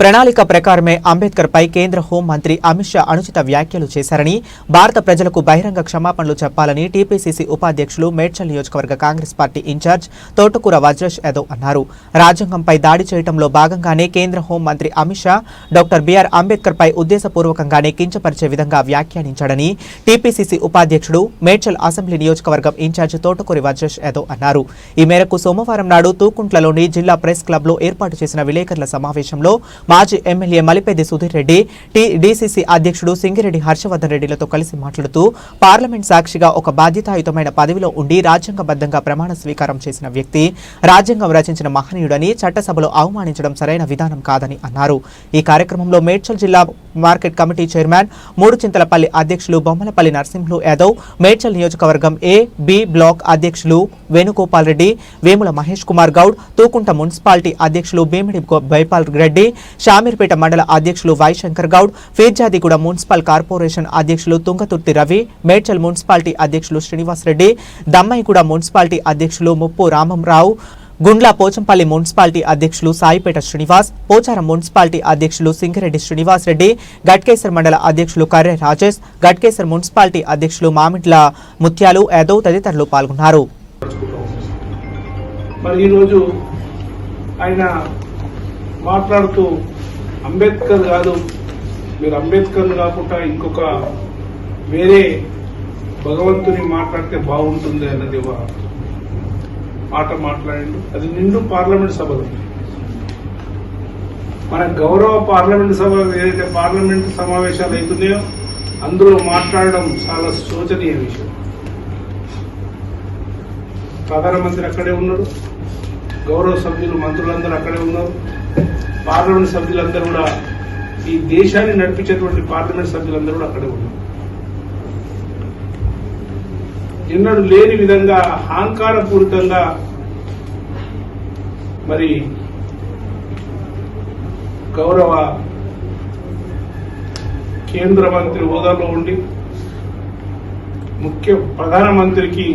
ప్రణాళిక ప్రకారమే అంబేద్కర్ పై కేంద్ర హోంమంత్రి అమిత్ షా అనుచిత వ్యాఖ్యలు చేశారని భారత ప్రజలకు బహిరంగ క్షమాపణలు చెప్పాలని టీపీసీసీ ఉపాధ్యక్షులు మేడ్చల్ నియోజకవర్గ కాంగ్రెస్ పార్టీ ఇన్ఛార్జ్ తోటకూర వజ్రేష్ యాదవ్ అన్నారు. రాజ్యాంగంపై దాడి చేయడంలో భాగంగానే కేంద్ర హోంమంత్రి అమిత్ షా డాక్టర్ బిఆర్ అంబేద్కర్ పై ఉద్దేశపూర్వకంగానే కించపరిచే విధంగా వ్యాఖ్యానించాడని టీపీసీసీ ఉపాధ్యక్షుడు మేడ్చల్ అసెంబ్లీ నియోజకవర్గం ఇన్ఛార్జ్ తోటకూరి వజ్రేష్ యాదవ్ అన్నారు. ఈ మేరకు సోమవారం నాడు తూకుంట్లలోని జిల్లా ప్రెస్ క్లబ్లో ఏర్పాటు చేసిన విలేకరుల సమావేశంలో మాజీ MLA Malipeddi Sudheer Reddy T DCC అధ్యక్షుడు సింగిరెడ్డి హర్షవర్ధన్ రెడ్డిలతో కలిసి మాట్లాడుతూ పార్లమెంట్ సాక్షిగా ఒక బాధ్యతాయుతమైన పదవిలో ఉండి రాజ్యాంగబద్ధంగా ప్రమాణ స్వీకారం చేసిన వ్యక్తి రాజ్యాంగం రచించిన మహనీయుడని చట్టసభలో అవమానించడం సరైన విధానం కాదని అన్నారు. ఈ కార్యక్రమంలో మేడ్చల్ జిల్లా మార్కెట్ కమిటీ చైర్మన్ మూడు చింతలపల్లి అధ్యక్షులు బొమ్మలపల్లి నరసింహులు యాదవ్ మేడ్చల్ నియోజకవర్గం ఏ బి బ్లాక్ అధ్యక్షులు వేణుగోపాల్ రెడ్డి వేముల మహేష్ కుమార్ గౌడ్ తూకుంట మున్సిపాలిటీ అధ్యక్షులు భీమిడి బైపాల్ రెడ్డి షామీర్పేట మండల అధ్యక్షులు Y Shankar Goud Peerzadiguda municipal corporation అధ్యక్షులు తుంగతుర్తి రవి మేడ్చల్ మున్సిపాలిటీ అధ్యక్షులు శ్రీనివాస్ రెడ్డి దమ్మాయిగూడ మున్సిపాలిటీ అధ్యక్షులు ముప్పు రామంరావు గుండ్ల పోచంపల్లి మున్సిపాలిటీ అధ్యక్షులు సాయిపేట శ్రీనివాస్ పోచారం మున్సిపాలిటీ అధ్యక్షులు సింగిరెడ్డి శ్రీనివాస్ రెడ్డి గట్కేసర్ మండల అధ్యక్షులు కర్రె రాజేష్ గట్కేసర్ మున్సిపాలిటీ అధ్యక్షులు మామిడ్ల ముత్యాలు యాదవ్ తదితరులు పాల్గొన్నారు. మరి ఈరోజు ఆయన మాట్లాడుతూ అంబేద్కర్ కాదు. మీరు అంబేద్కర్ కాకుండా ఇంకొక వేరే భగవంతుని మాట్లాడితే బాగుంటుంది అన్నది ఒక మాట మాట్లాడండి. అది నిండు పార్లమెంట్ సభలు మన గౌరవ పార్లమెంట్ సభ ఏదైతే పార్లమెంట్ సమావేశాలు అవుతున్నాయో అందులో మాట్లాడడం చాలా శోచనీయ విషయం. ప్రధానమంత్రి అక్కడే ఉన్నాడు. గౌరవ సభ్యులు మంత్రులందరూ అక్కడే ఉన్నారు. పార్లమెంట్ సభ్యులందరూ కూడా ఈ దేశాన్ని నడిపించేటువంటి పార్లమెంట్ సభ్యులందరూ కూడా అక్కడే ఉన్నారు. ఎన్నడూ లేని విధంగా అహంకారపూరితంగా మరి గౌరవ కేంద్ర మంత్రి హోదాలో ఉండి ముఖ్య ప్రధానమంత్రికి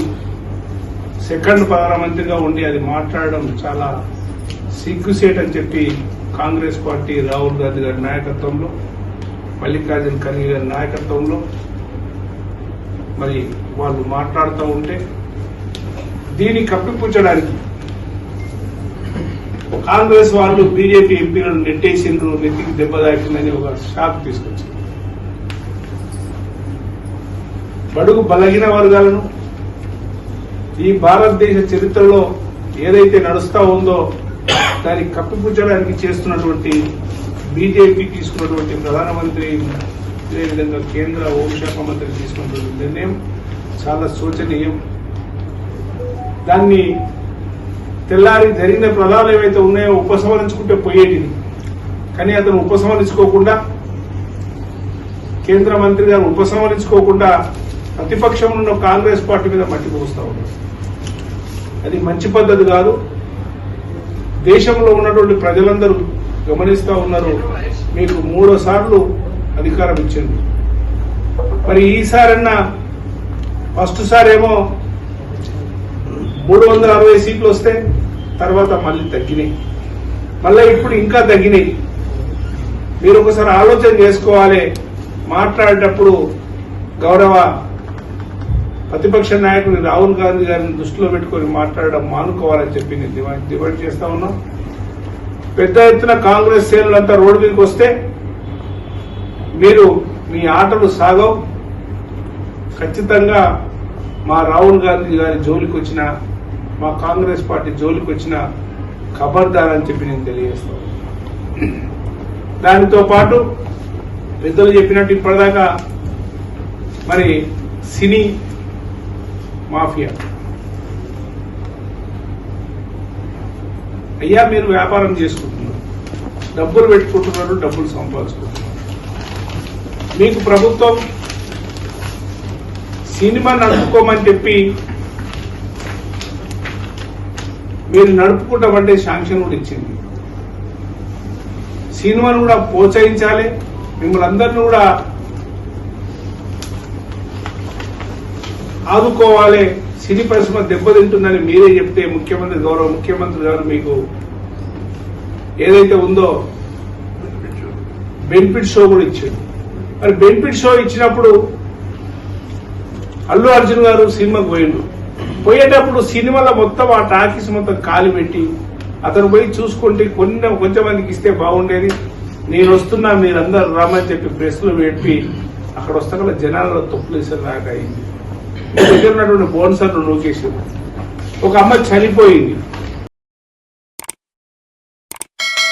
సెకండ్ ప్రధానమంత్రిగా ఉండి అది మాట్లాడడం చాలా సిగ్గుసేట్ అని చెప్పి కాంగ్రెస్ పార్టీ రాహుల్ గాంధీ గారి నాయకత్వంలో మల్లికార్జున ఖర్గే గారి నాయకత్వంలో మరి వాళ్ళు మాట్లాడుతూ ఉంటే దీన్ని కప్పిపుచ్చడానికి కాంగ్రెస్ వాళ్ళు బీజేపీ ఎంపీలను నెట్టేసిండ్రు నెత్తికి దెబ్బ తాకిందని ఒక షాక్ తీసుకొచ్చింది. బడుగు బలహీన వర్గాలను ఈ భారతదేశ చరిత్రలో ఏదైతే నడుస్తూ ఉందో దాన్ని కప్పిపుచ్చడానికి చేస్తున్నటువంటి బీజేపీ తీసుకున్నటువంటి ప్రధానమంత్రి అదేవిధంగా కేంద్ర హోంశాఖ మంత్రి తీసుకున్నటువంటి నిర్ణయం చాలా శోచనీయం. దాన్ని తెల్లారి జరిగిన ప్రధానాలు ఏవైతే ఉన్నాయో ఉపసంహరించుకుంటే పోయేటిది. కానీ అతను ఉపసంహరించుకోకుండా కేంద్ర మంత్రి గారు ఉపసంహరించుకోకుండా ప్రతిపక్షంలో ఉన్న కాంగ్రెస్ పార్టీ మీద మట్టి పోస్తా ఉన్నారు. అది మంచి పద్ధతి కాదు. దేశంలో ఉన్నటువంటి ప్రజలందరూ గమనిస్తూ ఉన్నారు. మీకు మూడోసార్లు అధికారం ఇచ్చింది. మరి ఈసారన్నా ఫస్ట్ సారేమో మూడు వందల అరవై సీట్లు వస్తే తర్వాత మళ్ళీ తగ్గినాయి. మళ్ళీ ఇప్పుడు ఇంకా తగ్గినాయి. మీరు ఒకసారి ఆలోచన చేసుకోవాలి. మాట్లాడేటప్పుడు గౌరవ ప్రతిపక్ష నాయకుడు రాహుల్ గాంధీ గారిని దృష్టిలో పెట్టుకొని మాట్లాడడం మానుకోవాలని చెప్పి నేను డిమాండ్ చేస్తా ఉన్నాం. పెద్ద ఎత్తున కాంగ్రెస్ సేనులంతా రోడ్డు మీదకి వస్తే మీరు మీ ఆటలు సాగవు. ఖచ్చితంగా మా రాహుల్ గాంధీ గారి జోలికి వచ్చిన మా కాంగ్రెస్ పార్టీ జోలికి వచ్చిన ఖబర్దార్ అని చెప్పి నేను తెలియజేస్తాను దానితో పాటు పెద్దలు చెప్పినట్టు ఇప్పటిదాకా మరి సినీ మాఫియా. అయ్యా మీరు వ్యాపారం చేసుకుంటున్నారు. డబ్బులు పెట్టుకుంటున్నారు డబ్బులు సంపాదించుకుంటున్నారు. మీకు ప్రభుత్వం సినిమా నడుపుకోమని చెప్పి మీరు నడుపుకుంటామంటే శాంక్షన్ కూడా ఇచ్చింది. సినిమాను కూడా ప్రోత్సహించాలి. మిమ్మల్ని అందరినీ కూడా ఆదుకోవాలి. సినీ పరిశ్రమ దెబ్బతింటుందని మీరే చెప్తే ముఖ్యమంత్రి గౌరవ ముఖ్యమంత్రి గారు మీకు ఏదైతే ఉందో బెనిఫిట్ షో కూడా ఇచ్చాడు మరి బెనిఫిట్ షో ఇచ్చినప్పుడు అల్లు అర్జున్ గారు సినిమాకు పోయిండు. పోయేటప్పుడు సినిమాలో మొత్తం ఆ టాకీస్ మొత్తం కాలు పెట్టి అతను పోయి చూసుకుంటే కొన్ని కొంతమందికి ఇస్తే బాగుండేది. నేను వస్తున్నా మీరందరూ రామని చెప్పి ప్రెస్లు పెట్టి అక్కడ వస్తాక జనాలలో తొప్పులేసారు నాకు అయింది. దగ్గర ఉన్నటువంటి బోన్సర్లు నూకేసారు ఒక అమ్మ చనిపోయింది.